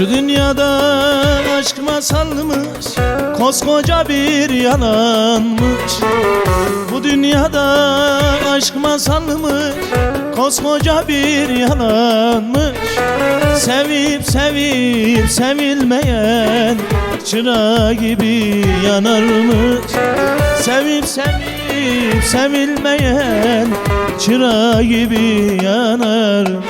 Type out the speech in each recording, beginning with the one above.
Şu dünyada aşk masalmış Koskoca bir yalanmış. Bu dünyada aşk masalmış Koskoca bir yalanmış. Sevip sevip sevilmeyen Çıra gibi yanarmış. Sevip sevip sevilmeyen Çıra gibi yanarmış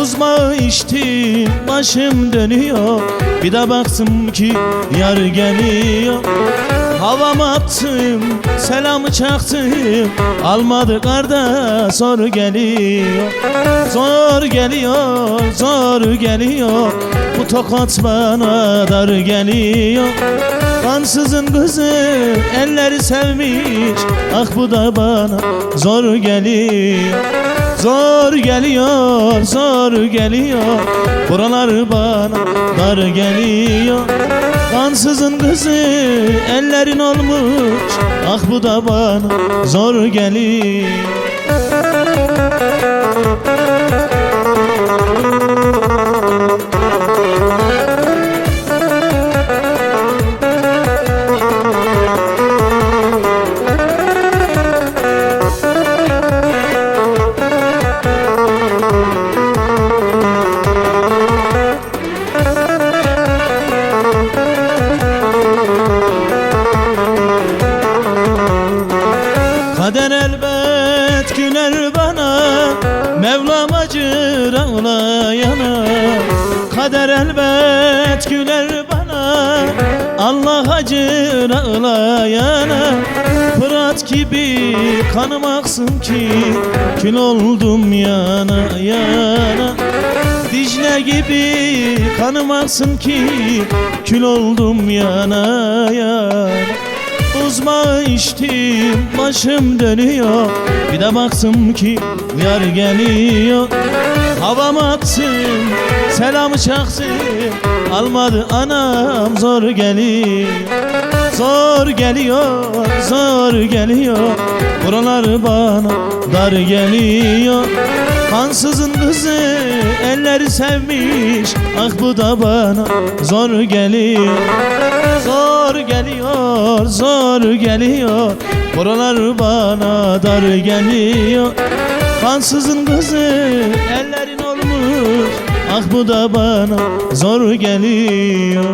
Uzmağı içtim başım dönüyor. Bir de baktım ki yar geliyor. Havam attım selamı çaktım. Almadı karda zor geliyor. Zor geliyor zor geliyor. Bu tokat bana dar geliyor Kansızın kızı elleri sevmiş. Ah bu da bana zor geliyor. Zor geliyor, zor geliyor. Buralar bana dar geliyor. Kansızın kızı ellerin olmuş. Ah bu da bana zor geliyor Kader elbet güler bana Mevlam acır ağlayana. Kader elbet güler bana Allah acır ağlayana. Fırat gibi kanım aksın ki Kül oldum yana yana. Dicle gibi kanım aksın ki Kül oldum yana yana Uzma içtim başım dönüyor. Bir de baktım ki yar geliyor. Havam attım selamı çaktım Almadı anam zor geliyor. Zor geliyor zor geliyor. Buralar bana dar geliyor Kansızın kızı elleri sevmiş. Ah bu da bana zor geliyor. Zor geliyor, zor geliyor. Buralar bana dar geliyor. Kansızın kızı ellerin olmuş. Ah bu da bana zor geliyor